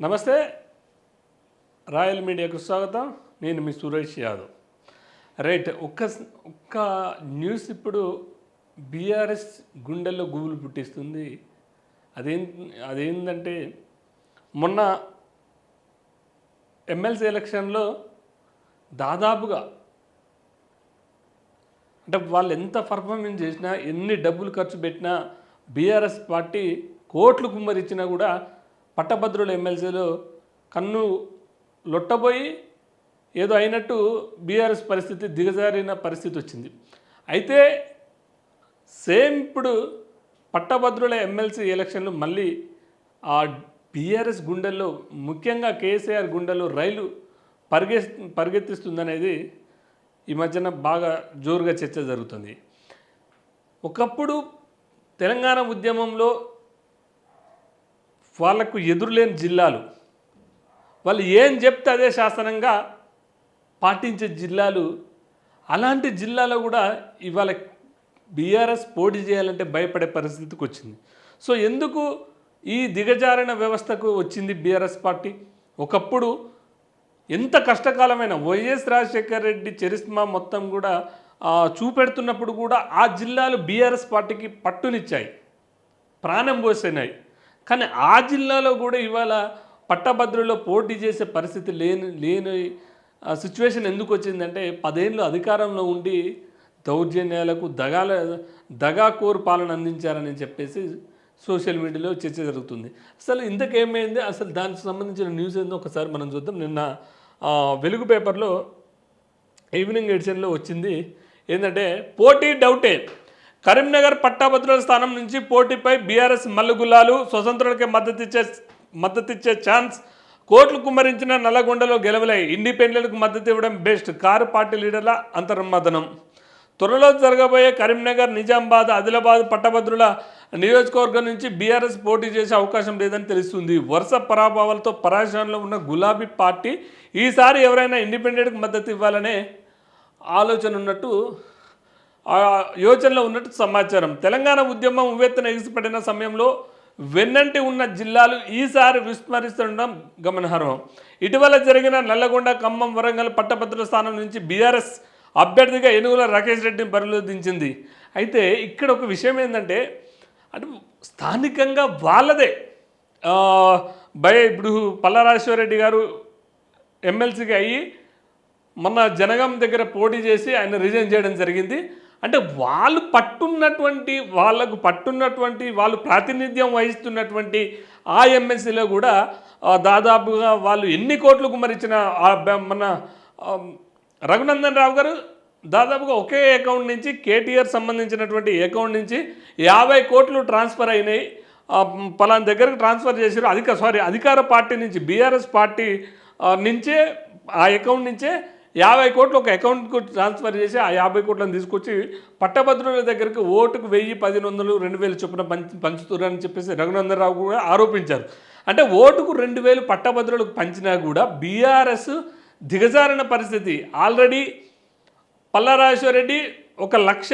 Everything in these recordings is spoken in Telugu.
నమస్తే. రాయల్ మీడియాకు స్వాగతం. నేను మీ సురేష్ యాదవ్. రైట్ ఒక్క ఒక్క న్యూస్ ఇప్పుడు బీఆర్ఎస్ గుండెల్లో గూగులు పుట్టిస్తుంది. అదేం అదేంటంటే మొన్న ఎమ్మెల్సీ ఎలక్షన్లో దాదాపుగా అంటే వాళ్ళు ఎంత పర్ఫార్మెన్స్ చేసినా ఎన్ని డబ్బులు ఖర్చు పెట్టినా బీఆర్ఎస్ పార్టీ కోట్లు కుమ్మరిచ్చినా కూడా పట్టభద్రుల ఎమ్మెల్సీలు కన్ను లొట్టబోయి ఏదో అయినట్టు బీఆర్ఎస్ పరిస్థితి దిగజారిన పరిస్థితి వచ్చింది. అయితే సేమ్ ఇప్పుడు పట్టభద్రుల ఎమ్మెల్సీ ఎలక్షన్లు మళ్ళీ ఆ బీఆర్ఎస్ గుండెల్లో ముఖ్యంగా కేసీఆర్ గుండెల్లో రైలు పరిగె పరిగెత్తిస్తుందనేది ఈ మధ్యన బాగా జోరుగా చర్చ జరుగుతుంది. ఒకప్పుడు తెలంగాణ ఉద్యమంలో వాళ్ళకు ఎదురులేని జిల్లాలు. వాళ్ళు ఏం చెప్తే అదే శాసనంగా పాటించే జిల్లాలు. అలాంటి జిల్లాలో కూడా ఇవాళ బీఆర్ఎస్ పోటీ చేయాలంటే భయపడే పరిస్థితికి వచ్చింది. సో ఎందుకు ఈ దిగజారిన వ్యవస్థకు వచ్చింది బీఆర్ఎస్ పార్టీ? ఒకప్పుడు ఎంత కష్టకాలమైన వైఎస్ రాజశేఖర్ రెడ్డి చరిస్మా మొత్తం కూడా చూపెడుతున్నప్పుడు కూడా ఆ జిల్లాలు బీఆర్ఎస్ పార్టీకి పట్టునిచ్చాయి. ప్రాణం పోసినాయి. కానీ ఆ జిల్లాలో కూడా ఇవాళ పట్టభద్రులో పోటీ చేసే పరిస్థితి లేని లేని సిచ్యువేషన్ ఎందుకు వచ్చిందంటే పదేళ్ళు అధికారంలో ఉండి దౌర్జన్యాలకు దగాల దగాకోరు పాలన అందించారని చెప్పేసి సోషల్ మీడియాలో చర్చ జరుగుతుంది. అసలు ఇంతకేమైంది? అసలు దానికి సంబంధించిన న్యూస్ ఏందో ఒకసారి మనం చూద్దాం. నిన్న వెలుగు పేపర్లో ఈవినింగ్ ఎడిషన్లో వచ్చింది. ఏంటంటే పోటీ డౌటే. కరీంనగర్ పట్టాభద్రుల స్థానం నుంచి పోటీపై బీఆర్ఎస్ మల్లుగుల్లాలు స్వతంత్రులకి మద్దతిచ్చే మద్దతిచ్చే ఛాన్స్ కోట్లు కుమ్మరించిన నల్లగొండలో గెలవలే ఇండిపెండెంట్కు మద్దతు ఇవ్వడం బెస్ట్ కారు పార్టీ లీడర్ల అంతర్మదనం. త్వరలో జరగబోయే కరీంనగర్ నిజామాబాద్ ఆదిలాబాద్ పట్టభద్రుల నియోజకవర్గం నుంచి బీఆర్ఎస్ పోటీ చేసే అవకాశం లేదని తెలుస్తుంది. వరుస పరాభవాలతో పరాజయంలో ఉన్న గులాబీ పార్టీ ఈసారి ఎవరైనా ఇండిపెండెంట్కి మద్దతు ఇవ్వాలనే ఆలోచన ఉన్నట్టు ఆ యోచనలో ఉన్నట్టు సమాచారం. తెలంగాణ ఉద్యమం ఉవ్వెత్తున ఎగిసిపడిన సమయంలో వెన్నంటి ఉన్న జిల్లాలు ఈసారి విస్మరిస్తుండడం గమనార్హం. ఇటీవల జరిగిన నల్లగొండ ఖమ్మం వరంగల్ పట్టభద్రుల స్థానం నుంచి బీఆర్ఎస్ అభ్యర్థిగా ఎనుగుల రాకేష్ రెడ్డిని బరిలో దించింది అయితే ఇక్కడ ఒక విషయం ఏంటంటే అంటే స్థానికంగా వాళ్ళదే. భయ ఇప్పుడు పల్లరాజేశ్వరరెడ్డి గారు ఎమ్మెల్సీగా అయ్యి మొన్న జనగం దగ్గర పోటీ చేసి ఆయన రిజైన్ చేయడం జరిగింది. అంటే వాళ్ళు పట్టున్నటువంటి వాళ్ళకు పట్టున్నటువంటి వాళ్ళు ప్రాతినిధ్యం వహిస్తున్నటువంటి ఆ ఎంఎస్సీలో కూడా దాదాపుగా వాళ్ళు ఎన్ని కోట్లు మరిచిన మన రఘునందన్ రావు గారు దాదాపుగా ఒకే అకౌంట్ నుంచి కేటీఆర్ సంబంధించినటువంటి అకౌంట్ నుంచి యాభై కోట్లు ట్రాన్స్ఫర్ అయినాయి. పలానా దగ్గరకు ట్రాన్స్ఫర్ చేశారు. అధిక సారీ అధికార పార్టీ నుంచి బీఆర్ఎస్ పార్టీ నుంచే ఆ అకౌంట్ నుంచే యాభై కోట్లు ఒక అకౌంట్కు ట్రాన్స్ఫర్ చేసి ఆ యాభై కోట్లను తీసుకొచ్చి పట్టభద్రుల దగ్గరికి ఓటుకు వెయ్యి పదిహేను వందలు రెండు వేలు చొప్పున పంచి పంచుతున్నారని చెప్పేసి రఘునందనరావు కూడా ఆరోపించారు. అంటే ఓటుకు రెండు వేలు పట్టభద్రులకు పంచినా కూడా బీఆర్ఎస్ దిగజారిన పరిస్థితి. ఆల్రెడీ పల్లారాజేశ్వర రెడ్డి ఒక లక్ష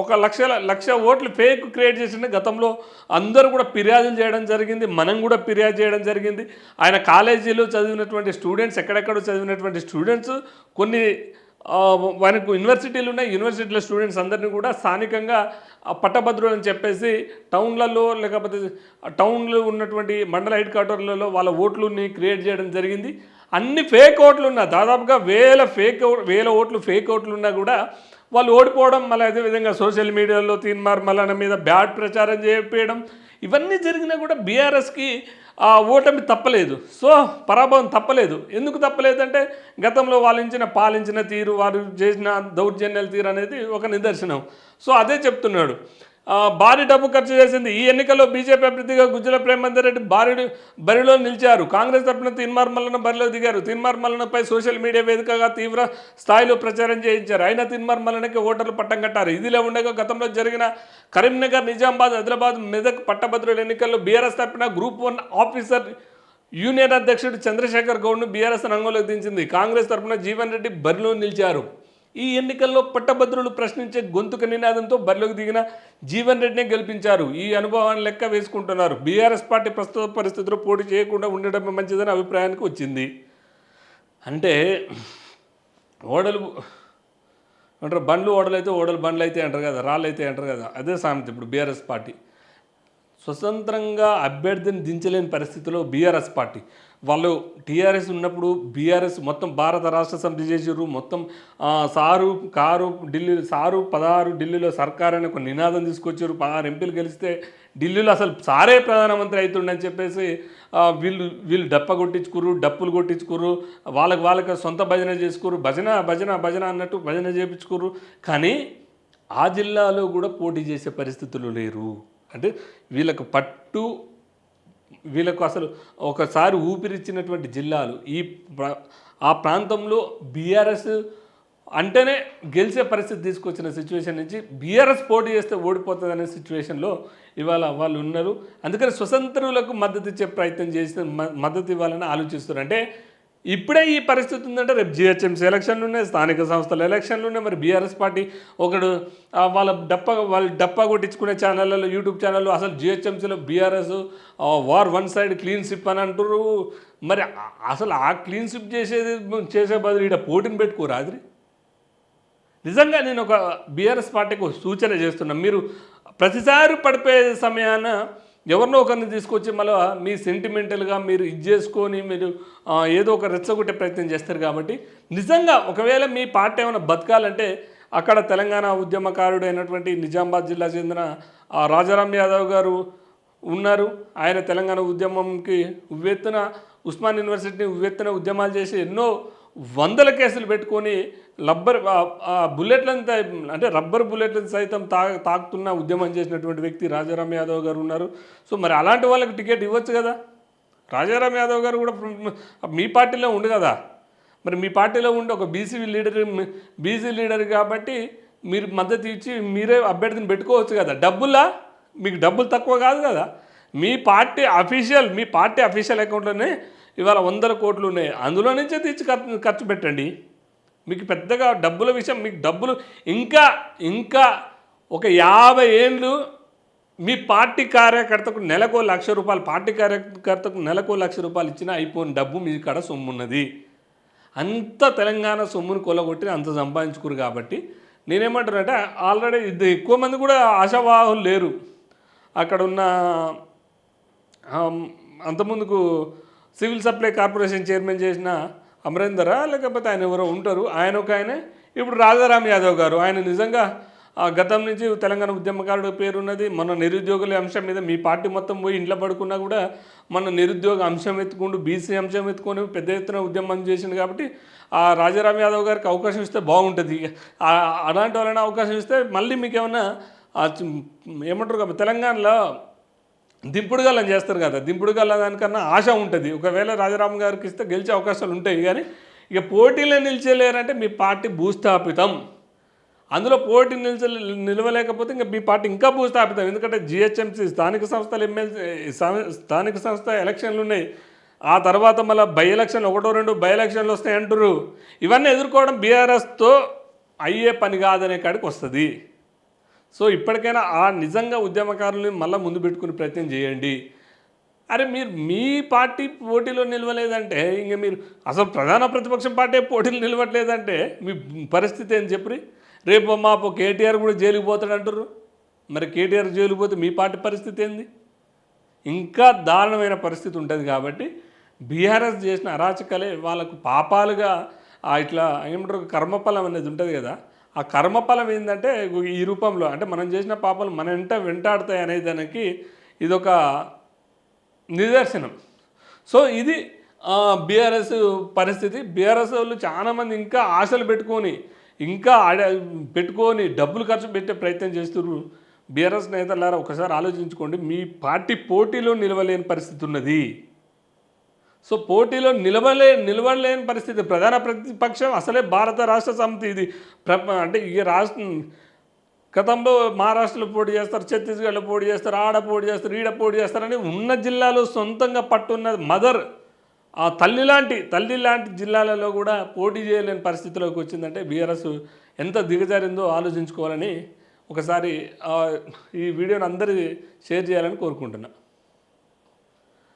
ఒక లక్ష లక్ష ఓట్లు ఫేక్ క్రియేట్ చేసిన గతంలో. అందరూ కూడా ఫిర్యాదులు చేయడం జరిగింది మనం కూడా ఫిర్యాదు చేయడం జరిగింది. ఆయన కాలేజీలో చదివినటువంటి స్టూడెంట్స్ ఎక్కడెక్కడో చదివినటువంటి స్టూడెంట్స్ కొన్ని మనకు యూనివర్సిటీలు ఉన్నాయి. యూనివర్సిటీల స్టూడెంట్స్ అందరినీ కూడా స్థానికంగా పట్టభద్రులు అని చెప్పేసి టౌన్లలో లేకపోతే టౌన్లో ఉన్నటువంటి మండల హెడ్ క్వార్టర్లలో వాళ్ళ ఓట్లని క్రియేట్ చేయడం జరిగింది. అన్ని ఫేక్ ఓట్లు ఉన్నా దాదాపుగా వేల ఫేక్ వేల ఓట్లు ఫేక్ ఓట్లు ఉన్నా కూడా వాళ్ళు ఓడిపోవడం మళ్ళీ అదేవిధంగా సోషల్ మీడియాలో తీన్మార్ మల్లన మీద బ్యాడ్ ప్రచారం చేయడం ఇవన్నీ జరిగినా కూడా బీఆర్ఎస్కి ఆ ఓటమి తప్పలేదు. సో పరాభవం తప్పలేదు. ఎందుకు తప్పలేదంటే గతంలో వాళ్ళించిన పాలించిన తీరు వారు చేసిన దౌర్జన్యాల తీరు అనేది ఒక నిదర్శనం. సో అదే చెప్తున్నాడు. భారీ డబ్బు ఖర్చు చేసింది. ఈ ఎన్నికల్లో బీజేపీ అభ్యర్థిగా గుజ్జల ప్రేమందర్ రెడ్డి భారీ బరిలో నిలిచారు. కాంగ్రెస్ తరఫున తిన్మార్ మల్లన బరిలో దిగారు. తిన్మార్ మల్లనపై సోషల్ మీడియా వేదికగా తీవ్ర స్థాయిలో ప్రచారం చేయించారు. అయినా తిన్మార్ మల్లనకి ఓటర్లు పట్టం కట్టారు. ఇదిలా ఉండగా గతంలో జరిగిన కరీంనగర్ నిజామాబాద్ ఆదిలాబాద్ మెదక్ పట్టభద్రుల ఎన్నికల్లో బీఆర్ఎస్ తరఫున గ్రూప్ వన్ ఆఫీసర్ యూనియన్ అధ్యక్షుడు చంద్రశేఖర్ గౌడ్ను బీఆర్ఎస్ రంగంలోకి దించింది. కాంగ్రెస్ తరఫున జీవన్ రెడ్డి బరిలో నిలిచారు. ఈ ఎన్నికల్లో పట్టభద్రులు ప్రశ్నించే గొంతుక నినాదంతో బరిలోకి దిగిన జీవన్ రెడ్డినే గెలిపించారు. ఈ అనుభవాన్ని లెక్క వేసుకుంటున్నారు. బీఆర్ఎస్ పార్టీ ప్రస్తుత పరిస్థితుల్లో పోటీ చేయకుండా ఉండడమే మంచిదని అభిప్రాయానికి వచ్చింది. అంటే ఓడలు అంటారు బండ్లు ఓడలు అయితే ఓడలు బండ్లు అయితే అంటారు కదా రాళ్ళు అయితే అంటారు కదా. అదే సామెత ఇప్పుడు బీఆర్ఎస్ పార్టీ. స్వతంత్రంగా అభ్యర్థిని దించలేని పరిస్థితిలో బీఆర్ఎస్ పార్టీ. వాళ్ళు టీఆర్ఎస్ ఉన్నప్పుడు బీఆర్ఎస్ మొత్తం భారత రాష్ట్ర సమితి చేసారు మొత్తం సారు కారు ఢిల్లీ సారు పదహారు ఢిల్లీలో సర్కార్ అని ఒక నినాదం తీసుకొచ్చారు. పదహారు ఎంపీలు గెలిస్తే ఢిల్లీలో అసలు సారే ప్రధానమంత్రి అవుతుండని చెప్పేసి వీళ్ళు వీళ్ళు డప్ప కొట్టించుకురు డప్పులు కొట్టించుకురు వాళ్ళకి వాళ్ళకి సొంత భజన చేసుకురు భజన భజన భజన అన్నట్టు భజన చేయించుకురు కానీ ఆ జిల్లాలో కూడా పోటీ చేసే పరిస్థితులు లేరు. అంటే వీళ్ళకు పట్టు వీళ్ళకు అసలు ఒకసారి ఊపిరిచ్చినటువంటి జిల్లాలు ఈ ఆ ప్రాంతంలో బీఆర్ఎస్ అంటేనే గెలిచే పరిస్థితి తీసుకొచ్చిన సిచ్యువేషన్ నుంచి బీఆర్ఎస్ పోటీ చేస్తే ఓడిపోతుంది అనే సిచ్యువేషన్లో ఇవాళ వాళ్ళు ఉన్నారు. అందుకని స్వతంత్రులకు మద్దతు ఇచ్చే ప్రయత్నం చేసిన మ- మద్దతు ఇవ్వాలని ఆలోచిస్తున్నారు. అంటే ఇప్పుడే ఈ పరిస్థితి ఉందంటే రేపు జిహెచ్ఎంసీ ఎలక్షన్లు ఉన్నాయి స్థానిక సంస్థల ఎలక్షన్లు ఉన్నాయి మరి బీఆర్ఎస్ పార్టీ ఒకడు వాళ్ళ డప్ప వాళ్ళు డప్ప కొట్టించుకునే ఛానళ్ళలో యూట్యూబ్ ఛానల్లో అసలు జిహెచ్ఎంసీలో BRS war one side clean sweep అని అంటారు మరి అసలు ఆ క్లీన్ స్విప్ చేసేది చేసే బదులు ఇక్కడ పోటీని పెట్టుకో రాత్రి. నిజంగా నేను ఒక బీఆర్ఎస్ పార్టీకి ఒక సూచన చేస్తున్నా. మీరు ప్రతిసారి పడిపోయే సమయాన ఎవరినో ఒకరిని తీసుకొచ్చి మళ్ళీ మీ సెంటిమెంటల్గా మీరు ఇది చేసుకొని మీరు ఏదో ఒక రెచ్చగొట్టే ప్రయత్నం చేస్తారు కాబట్టి నిజంగా ఒకవేళ మీ పార్టీ ఏమైనా బతకాలంటే అక్కడ తెలంగాణ ఉద్యమకారుడు అయినటువంటి నిజామాబాద్ జిల్లా చెందిన ఆ, రాజారాం యాదవ్ గారు ఉన్నారు. ఆయన తెలంగాణ ఉద్యమంకి ఉవ్వెత్తున ఉస్మాన్ యూనివర్సిటీని ఉవ్వెత్తున ఉద్యమాలు చేసి ఎన్నో వందల కేసులు పెట్టుకొని రబ్బర్ బుల్లెట్లంతా బుల్లెట్లను అంటే రబ్బర్ బుల్లెట్లను సైతం తా తాకుతున్న ఉద్యమం చేసినటువంటి వ్యక్తి రాజారాం యాదవ్ గారు ఉన్నారు. సో మరి అలాంటి వాళ్ళకి టికెట్ ఇవ్వచ్చు కదా? రాజారాం యాదవ్ గారు కూడా మీ పార్టీలో ఉండు కదా? మరి మీ పార్టీలో ఉండి ఒక బీసీ లీడర్ బీసీ లీడర్ కాబట్టి మీరు మద్దతు ఇచ్చి మీరే అభ్యర్థిని పెట్టుకోవచ్చు కదా? డబ్బులా? మీకు డబ్బులు తక్కువ కాదు కదా? మీ పార్టీ అఫీషియల్ మీ పార్టీ అఫీషియల్ అకౌంట్లోనే ఇవాళ వందల కోట్లు ఉన్నాయి. అందులో నుంచే తెచ్చి ఖర్చు ఖర్చు పెట్టండి. మీకు పెద్దగా డబ్బుల విషయం మీకు డబ్బులు ఇంకా ఇంకా ఒక యాభై ఏళ్ళు మీ పార్టీ కార్యకర్తకు నెలకు లక్ష రూపాయలు పార్టీ కార్యకర్తకు నెలకు లక్ష రూపాయలు ఇచ్చినా అయిపోయిన డబ్బు మీ కాడ సొమ్మున్నది. అంత తెలంగాణ సొమ్మును కొలగొట్టి అంత సంపాదించుకురు కాబట్టి నేనేమంటానంటే ఆల్రెడీ ఇది ఎక్కువ మంది కూడా ఆశావాహులు లేరు. అక్కడ ఉన్న ఆమ్, అంతకుముందుకు సివిల్ సప్లై కార్పొరేషన్ చైర్మన్ చేసిన అమరేందరా? లేకపోతే ఆయన ఎవరో ఉంటారు. ఆయన ఒక ఆయన. ఇప్పుడు రాజారాం యాదవ్ గారు ఆయన నిజంగా ఆ, గతం నుంచి తెలంగాణ ఉద్యమకారుడు పేరున్నది మన నిరుద్యోగుల అంశం మీద మీ పార్టీ మొత్తం పోయి ఇంట్లో పడుకున్నా కూడా మన నిరుద్యోగ అంశం ఎత్తుకుంటూ బీసీ అంశం ఎత్తుకొని పెద్ద ఎత్తున ఉద్యమం చేసింది కాబట్టి ఆ రాజారాం యాదవ్ గారికి అవకాశం ఇస్తే బాగుంటుంది. అలాంటి వాళ్ళైనా అవకాశం ఇస్తే మళ్ళీ మీకు ఏమన్నా ఏమంటారు కాబట్టి తెలంగాణలో దింపుడు గల్లం చేస్తారు కదా దింపుడు గల్ల దానికన్నా ఆశ ఉంటుంది. ఒకవేళ రాజారాం గారికి ఇస్తే గెలిచే అవకాశాలు ఉంటాయి కానీ ఇక పోటీలో నిలిచేలేరంటే మీ పార్టీ భూస్థాపితం. అందులో పోటీ నిలిచ నిలవలేకపోతే ఇంకా మీ పార్టీ ఇంకా భూస్థాపితం. ఎందుకంటే జిహెచ్ఎంసీ స్థానిక సంస్థలు ఎమ్మెల్సీ స్థానిక సంస్థ ఎలక్షన్లు ఉన్నాయి. ఆ తర్వాత మళ్ళీ బై ఎలక్షన్లు ఒకటో రెండు బై ఎలక్షన్లు వస్తాయి అంటారు ఇవన్నీ ఎదుర్కోవడం బీఆర్ఎస్తో అయ్యే పని కాదనే కాడికి వస్తుంది. సో ఇప్పటికైనా ఆ నిజంగా ఉద్యమకారుల్ని మళ్ళీ ముందు పెట్టుకునే ప్రయత్నం చేయండి. అరే మీరు మీ పార్టీ పోటీలో నిలవలేదంటే ఇంక మీరు అసలు ప్రధాన ప్రతిపక్షం పార్టీ పోటీలు నిలవట్లేదంటే మీ పరిస్థితి ఏం చెప్పి రేపు మాపు కేటీఆర్ కూడా జైలుకి పోతాడు అంటారు మరి కేటీఆర్ జైలుకి పోతే మీ పార్టీ పరిస్థితి ఏంది? ఇంకా దారుణమైన పరిస్థితి ఉంటుంది కాబట్టి బీఆర్ఎస్ చేసిన అరాచకాలే వాళ్ళకు పాపాలుగా ఇట్లా ఏమంటారు కర్మఫలం అనేది ఉంటుంది కదా. ఆ కర్మఫలం ఏంటంటే ఈ రూపంలో అంటే మనం చేసిన పాపాలు మన వెంట వెంటాడుతాయి అనే దానికి ఇదొక నిదర్శనం. సో ఇది బీఆర్ఎస్ పరిస్థితి. బీఆర్ఎస్ వాళ్ళు చాలామంది ఇంకా ఆశలు పెట్టుకొని ఇంకా ఆడ పెట్టుకొని డబ్బులు ఖర్చు పెట్టే ప్రయత్నం చేస్తున్నారు. బీఆర్ఎస్ నేతలారా ఒకసారి ఆలోచించుకోండి. మీ పార్టీ పోటీలో నిలవలేని పరిస్థితి ఉన్నది. సో పోటీలో నిలవలే నిలవలేని పరిస్థితి. ప్రధాన ప్రతిపక్షం అసలే భారత రాష్ట్ర సమితి ఇది. ప్ర అంటే ఈ రాష్ట్ర గతంలో మహారాష్ట్రలో పోటీ చేస్తారు ఛత్తీస్గఢ్లో పోటీ చేస్తారు ఆడ పోటీ చేస్తారు ఈడ పోటీ చేస్తారని ఉన్న జిల్లాలో సొంతంగా పట్టున్న మదర్ ఆ తల్లి లాంటి తల్లి లాంటి జిల్లాలలో కూడా పోటీ చేయలేని పరిస్థితిలోకి వచ్చిందంటే బీఆర్ఎస్ ఎంత దిగజారిందో ఆలోచించుకోవాలని ఒకసారి ఈ వీడియోని అందరి షేర్ చేయాలని కోరుకుంటున్నాను